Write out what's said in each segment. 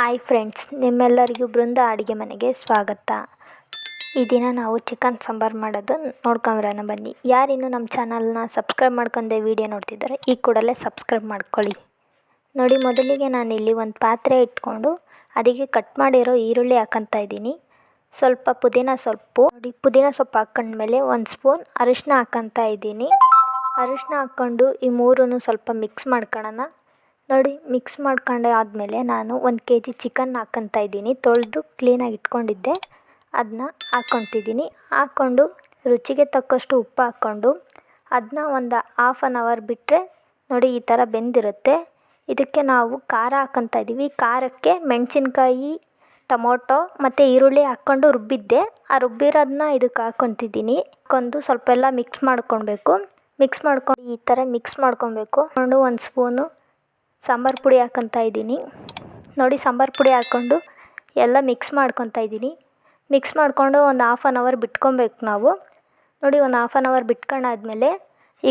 Hi friends ನಿಮ್ಮೆಲ್ಲರಿಗೂ ಬೃಂದ ಅಡುಗೆ ಮನೆಗೆ ಸ್ವಾಗತ. ಈ ದಿನ ನಾವು ಚಿಕನ್ ಸಾಂಬಾರು ಮಾಡೋದು ನೋಡ್ಕೊಂಬರೋಣ ಬನ್ನಿ. ಯಾರಿನ್ನೂ ನಮ್ಮ ಚಾನಲ್ನ ಸಬ್ಸ್ಕ್ರೈಬ್ ಮಾಡ್ಕೊಂಡೆ ವೀಡಿಯೋ ನೋಡ್ತಿದ್ದಾರೆ ಈ ಕೂಡಲೇ ಸಬ್ಸ್ಕ್ರೈಬ್ ಮಾಡ್ಕೊಳ್ಳಿ. ನೋಡಿ, ಮೊದಲಿಗೆ ನಾನಿಲ್ಲಿ ಒಂದು ಪಾತ್ರೆ ಇಟ್ಕೊಂಡು ಅದಕ್ಕೆ ಕಟ್ ಮಾಡಿರೋ ಈರುಳ್ಳಿ ಹಾಕಂತ ಇದ್ದೀನಿ. ಸ್ವಲ್ಪ ಪುದೀನ ಸೊಪ್ಪು, ನೋಡಿ, ಪುದೀನ ಸೊಪ್ಪು ಹಾಕೊಂಡ್ಮೇಲೆ ಒಂದು ಸ್ಪೂನ್ ಅರಿಶಿನ ಹಾಕಂತ ಇದ್ದೀನಿ. ಅರಿಶಿನ ಹಾಕ್ಕೊಂಡು ಈ ಮೂರೂ ಸ್ವಲ್ಪ ಮಿಕ್ಸ್ ಮಾಡ್ಕೊಳ್ಳೋಣ ನೋಡಿ ಮಿಕ್ಸ್ ಮಾಡ್ಕೊಂಡೆ ಆದಮೇಲೆ ನಾನು ಒಂದು ಕೆ ಜಿ ಚಿಕನ್ ಹಾಕ್ಕಂತ ಇದ್ದೀನಿ. ತೊಳೆದು ಕ್ಲೀನಾಗಿ ಇಟ್ಕೊಂಡಿದ್ದೆ. ಅದನ್ನ ಹಾಕ್ಕೊತಿದ್ದೀನಿ. ಹಾಕ್ಕೊಂಡು ರುಚಿಗೆ ತಕ್ಕಷ್ಟು ಉಪ್ಪು ಹಾಕ್ಕೊಂಡು ಅದನ್ನ ಒಂದು ಹಾಫ್ ಆನ್ ಅವರ್ ಬಿಟ್ಟರೆ ನೋಡಿ ಈ ಥರ ಬೆಂದಿರುತ್ತೆ. ಇದಕ್ಕೆ ನಾವು ಖಾರ ಹಾಕೊತ ಇದ್ದೀವಿ. ಖಾರಕ್ಕೆ ಮೆಣಸಿನ್ಕಾಯಿ, ಟೊಮೊಟೊ ಮತ್ತು ಈರುಳ್ಳಿ ಹಾಕ್ಕೊಂಡು ರುಬ್ಬಿದ್ದೆ. ಆ ರುಬ್ಬಿರೋದನ್ನ ಇದಕ್ಕೆ ಹಾಕ್ಕೊತಿದ್ದೀನಿ. ಹಾಕ್ಕೊಂಡು ಸ್ವಲ್ಪ ಎಲ್ಲ ಮಿಕ್ಸ್ ಮಾಡ್ಕೊಳ್ಬೇಕು. ಮಿಕ್ಸ್ ಮಾಡ್ಕೊಂಡು ಈ ಥರ ಮಿಕ್ಸ್ ಮಾಡ್ಕೊಬೇಕು ಒಂದು ಸ್ಪೂನು ಸಾಂಬಾರು ಪುಡಿ ಹಾಕೊತ ಇದ್ದೀನಿ. ನೋಡಿ ಸಾಂಬಾರು ಪುಡಿ ಹಾಕ್ಕೊಂಡು ಎಲ್ಲ ಮಿಕ್ಸ್ ಮಾಡ್ಕೊತ ಇದ್ದೀನಿ. ಮಿಕ್ಸ್ ಮಾಡಿಕೊಂಡು ಒಂದು ಹಾಫ್ ಆನ್ ಅವರ್ ಬಿಟ್ಕೊಬೇಕು ನಾವು. ನೋಡಿ ಒಂದು ಹಾಫ್ ಆನ್ ಅವರ್ ಬಿಟ್ಕೊಂಡಾದ್ಮೇಲೆ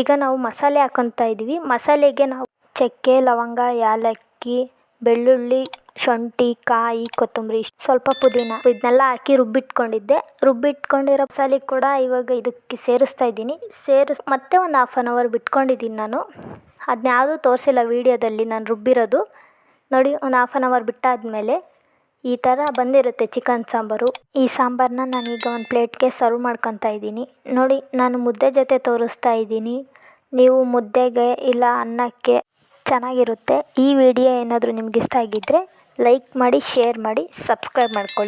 ಈಗ ನಾವು ಮಸಾಲೆ ಹಾಕೊತ ಇದ್ದೀವಿ. ಮಸಾಲೆಗೆ ನಾವು ಚಕ್ಕೆ, ಲವಂಗ ಏಲಕ್ಕಿ ಬೆಳ್ಳುಳ್ಳಿ, ಶುಂಠಿ, ಕಾಯಿ, ಕೊತ್ತಂಬರಿ ಸ್ವಲ್ಪ ಪುದೀನ. ಇದನ್ನೆಲ್ಲ ಹಾಕಿ ರುಬ್ಬಿಟ್ಕೊಂಡಿದ್ದೆ. ರುಬ್ಬಿಟ್ಕೊಂಡಿರೋ ಮಸಾಲೆ ಕೂಡ ಇವಾಗ ಇದಕ್ಕೆ ಸೇರಿಸ್ತಾ ಇದ್ದೀನಿ. ಸೇರಿಸ್ ಮತ್ತೆ ಒಂದು ಹಾಫ್ ಆನ್ ಅವರ್ ಬಿಟ್ಕೊಂಡಿದ್ದೀನಿ ನಾನು. ಅದನ್ನ ಯಾವುದೂ ತೋರಿಸಿಲ್ಲ ವೀಡಿಯೋದಲ್ಲಿ ನಾನು ರುಬ್ಬಿರೋದು. ನೋಡಿ, ಒಂದು ಹಾಫ್ ಆನ್ ಅವರ್ ಬಿಟ್ಟಾದಮೇಲೆ ಈ ಥರ ಬಂದಿರುತ್ತೆ ಚಿಕನ್ ಸಾಂಬಾರು. ಈ ಸಾಂಬಾರನ್ನ ನಾನೀಗ ಒಂದು ಪ್ಲೇಟ್ಗೆ ಸರ್ವ್ ಮಾಡ್ಕೊತಾ ಇದ್ದೀನಿ. ನೋಡಿ, ನಾನು ಮುದ್ದೆ ಜೊತೆ ತೋರಿಸ್ತಾ ಇದ್ದೀನಿ. ನೀವು ಮುದ್ದೆಗೆ ಇಲ್ಲ ಅನ್ನಕ್ಕೆ ಚೆನ್ನಾಗಿರುತ್ತೆ. ಈ ವಿಡಿಯೋ ಏನಾದರೂ ನಿಮ್ಗೆ ಇಷ್ಟ ಆಗಿದ್ದರೆ ಲೈಕ್ ಮಾಡಿ, ಶೇರ್ ಮಾಡಿ, ಸಬ್ಸ್ಕ್ರೈಬ್ ಮಾಡ್ಕೊಳ್ಳಿ.